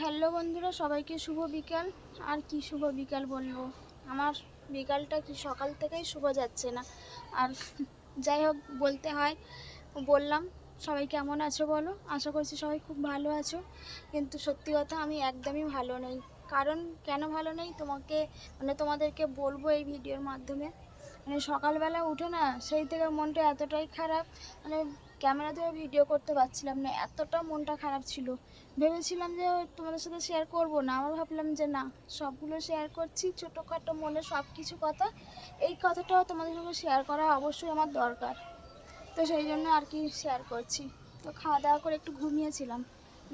Hello বন্ধুরা, সবাইকে শুভ বিকাল। আর কি শুভ বিকাল বলব? আমার বিকালটা কি সকাল থেকেই শুভ যাচ্ছে না? আর যাই হোক, বলতে হয়, বললাম, সবাই কেমন আছো বলো? আশা করছি সবাই খুব ভালো আছো। কিন্তু সত্যি কথা, আমি একদমই ভালো নেই। কারণ কেন ভালো নেই? তোমাকে মানে তোমাদেরকে বলব এই ভিডিওর মাধ্যমে। মানে সকালবেলা উঠে না, সেই থেকে মনটা এতটাই খারাপ মানে ক্যামেরা ধরে ভিডিও করতে পারছিলাম না, এতটা মনটা খারাপ ছিল। ভেবেছিলাম যে তোমাদের সাথে শেয়ার করব না, আবার ভাবলাম যে না, সবগুলো শেয়ার করছি, ছোটোখাটো মনে সব কিছু কথা, এই কথাটাও তোমাদের সঙ্গে শেয়ার করা অবশ্যই আমার দরকার। তো সেই জন্য আর কি শেয়ার করছি। তো খাওয়া দাওয়া করে একটু ঘুমিয়েছিলাম,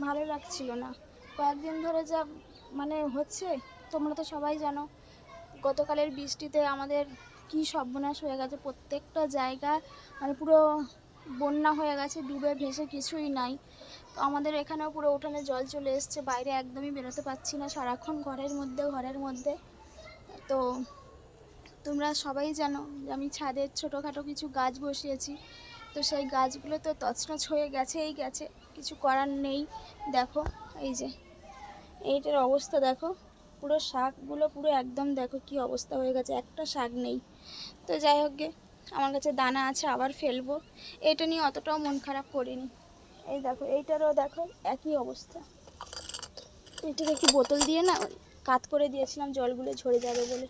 ভালো লাগছিল না। কয়েকদিন ধরে যা মানে হচ্ছে, তোমরা তো সবাই জানো, গতকালের বৃষ্টিতে আমাদের কি সর্বনাশ হয়ে গেছে? প্রত্যেকটা জায়গা মানে পুরো বন্যা হয়ে গেছে, ডুবে ভেসে কিছুই নাই। তো আমাদের এখানেও পুরো উঠানে জল চলে এসছে, বাইরে একদমই বেরোতে পারছি না, সারাক্ষণ ঘরের মধ্যে ঘরের মধ্যে। তো তোমরা সবাই জানো যে আমি ছাদের ছোটোখাটো কিছু গাছ বসিয়েছি। তো সেই গাছগুলো তো তছনছ হয়ে গেছেই গেছে, কিছু করার নেই। দেখো, এই যে, এইটার অবস্থা দেখো। পুরো শাকগুলো পুরো একদম দেখো কি অবস্থা হয়ে গেছে, একটা শাক নেই। তো যাই হোক গে, আমার কাছে দানা আছে, আবার ফেলব। এটা নিয়ে অতটাও মন খারাপ করিনি। এই দেখো, এইটারও দেখো একই অবস্থা। এটাকে একটি বোতল দিয়ে না কাত করে দিয়েছিলাম, জলগুলো ঝরে যাবে বলে।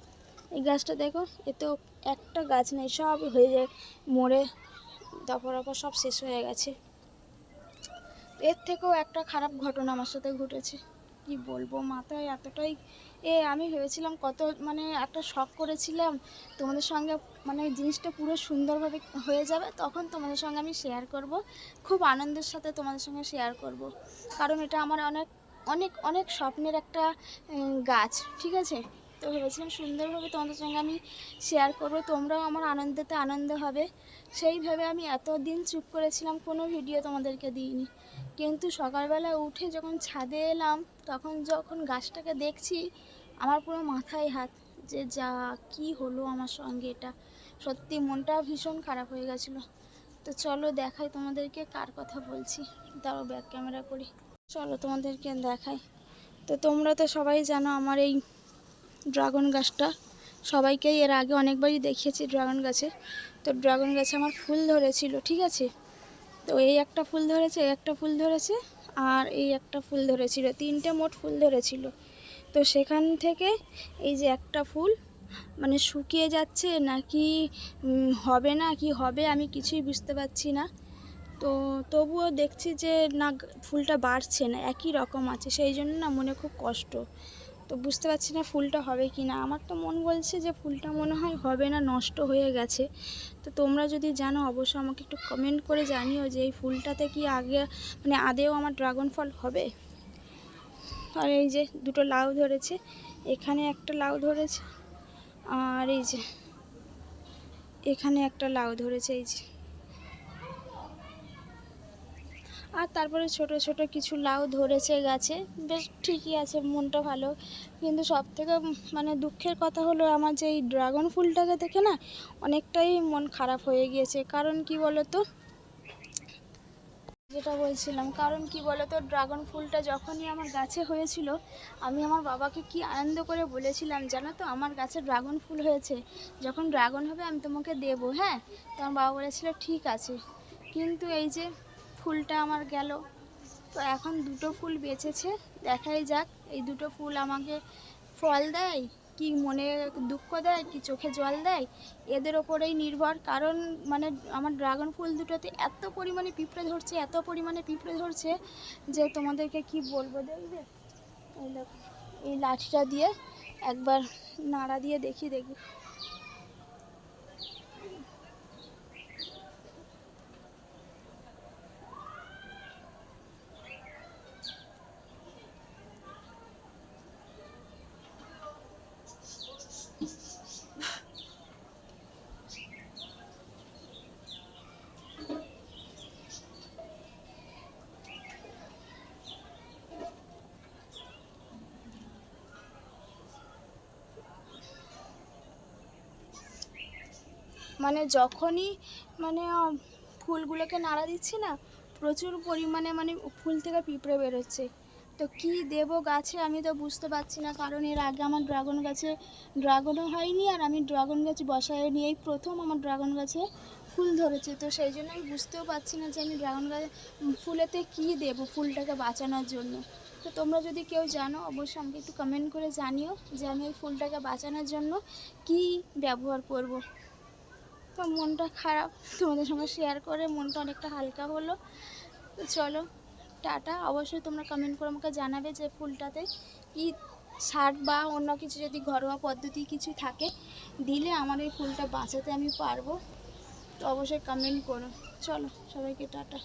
এই গাছটা দেখো, এতেও একটা গাছ নেই, সব হয়ে যায়, মরে তারপর আবার সব শেষ হয়ে গেছে। এর থেকেও একটা খারাপ ঘটনা আমার সাথে ঘটেছে। কি বলব? মাথায় এতটাই এ, আমি ভেবেছিলাম কত মানে একটা শখ করেছিলাম, তোমাদের সঙ্গে মানে জিনিসটা পুরো সুন্দরভাবে হয়ে যাবে, তখন তোমাদের সঙ্গে আমি শেয়ার করব। খুব আনন্দের সাথে তোমাদের সঙ্গে শেয়ার করব। কারণ এটা আমার অনেক অনেক অনেক স্বপ্নের একটা গাছ, ঠিক আছে? তো ভেবেছিলাম সুন্দরভাবে তোমাদের সঙ্গে আমি শেয়ার করব, তোমরাও আমার আনন্দেতে আনন্দ হবে। সেইভাবে আমি এত দিন চুপ করেছিলাম, কোনো ভিডিও তোমাদেরকে দিইনি। কিন্তু সকালবেলা উঠে যখন ছাদে এলাম তখন যখন গাছটাকে দেখছি, আমার পুরো মাথায় হাত যে যা, কি হলো আমার সঙ্গে এটা। সত্যি মনটা ভীষণ খারাপ হয়ে গেছিল। তো চলো দেখাই তোমাদেরকে কার কথা বলছি। তারও ব্যাক ক্যামেরা করি। চলো তোমাদেরকে দেখাই। তো তোমরা তো সবাই জানো আমার এই ড্রাগন গাছটা। সবাইকেই এর আগে অনেকবারই দেখিয়েছি ড্রাগন গাছে। তো ড্রাগন গাছে আমার ফুল ধরেছিল, ঠিক আছে? তো এই একটা ফুল ধরেছে, এই একটা ফুল ধরেছে। আর এই একটা ফুল ধরেছিল, তিনটে মোট ফুল ধরেছিল। তো সেখান থেকে এই যে একটা ফুল মানে শুকিয়ে যাচ্ছে নাকি হবে না, কি হবে আমি কিছুই বুঝতে পারছি না। তো তবুও দেখছি যে না, ফুলটা বাড়ছে না, একই রকম আছে, সেই জন্য না মনে খুব কষ্ট। তো বুঝতে পারছি না ফুলটা হবে কি না। আমার তো মন বলছে যে ফুলটা মনে হয় হবে না, নষ্ট হয়ে গেছে। তো তোমরা যদি জানো অবশ্যই আমাকে একটু কমেন্ট করে জানিও যে এই ফুলটাতে কি আগে মানে আদেও আমার ড্রাগন ফল হবে? আর এই যে দুটো লাউ ধরেছে, এখানে একটা লাউ ধরেছে, আর এই যে এখানে একটা লাউ ধরেছে, এই যে। আর তারপরে ছোট ছোট কিছু লাউ ধরেছে গাছে। বেশ ঠিকই আছে, মনটা ভালো। কিন্তু সব থেকে মানে দুঃখের কথা হলো আমার যে এই ড্রাগন ফুলটাকে দেখে না অনেকটাই মন খারাপ হয়ে গিয়েছে। কারণ কি বলো তো যেটা বলছিলাম, কারণ কি বলতো? ড্রাগন ফুলটা যখনই আমার গাছে হয়েছিল, আমি আমার বাবাকে কি আনন্দ করে বলেছিলাম, জানো তো? আমার গাছে ড্রাগন ফুল হয়েছে। যখন ড্রাগন হবে আমি তোমাকে দেবো হ্যাঁ? তো আমার বাবা বলেছিল, ঠিক আছে। কিন্তু এই যে ফুলটা আমার গেল। তো এখন দুটো ফুল বেঁচেছে, দেখাই যাক। এই দুটো ফুল আমাকে ফল দেয়, কি মনে দুঃখ দেয়, কি চোখে জল দেয়? এদের ওপরেই নির্ভর। কারণ মানে আমার ড্রাগন ফুল দুটোতে এত পরিমাণে পিঁপড়ে ধরছে, এত পরিমাণে পিঁপড়ে ধরছে যে তোমাদেরকে কি বলব দেখবে? এই লাঠিটা দিয়ে একবার নাড়া দিয়ে দেখি দেখি। মানে যখনই মানে ফুলগুলোকে নাড়া দিচ্ছি না, প্রচুর পরিমাণে মানে ফুল থেকে পিঁপড়ে বেরোচ্ছে। তো কি দেব গাছে আমি তো বুঝতে পারছি না, কারণ এর আগে আমার ড্রাগন গাছে, ড্রাগনও হয়নি আর আমি ড্রাগন গাছ বসাইনি এই প্রথম আমার ড্রাগন গাছে ফুল ধরেছে। তো সেই জন্য আমি বুঝতেও পারছি না যে আমি ড্রাগন গাছ ফুলেতে কী দেবো ফুলটাকে বাঁচানোর জন্য। তো তোমরা যদি কেউ জানো, অবশ্যই আমাকে একটু কমেন্ট করে জানিও যে আমি এই ফুলটাকে বাঁচানোর জন্য কি ব্যবহার করব। মনটা খারাপ। তোমাদের সঙ্গে শেয়ার করে মনটা অনেকটা হালকা হলো। তো চলো, টাটা। অবশ্যই তোমরা কমেন্ট করে আমাকে জানাবে যে ফুলটাতে কি সার বা অন্য কিছু যদি ঘরোয়া পদ্ধতি কিছু থাকে, দিলে আমার এই ফুলটা বাঁচাতে আমি পারব। তো অবশ্যই কমেন্ট করো। চলো, সবাইকে টাটা।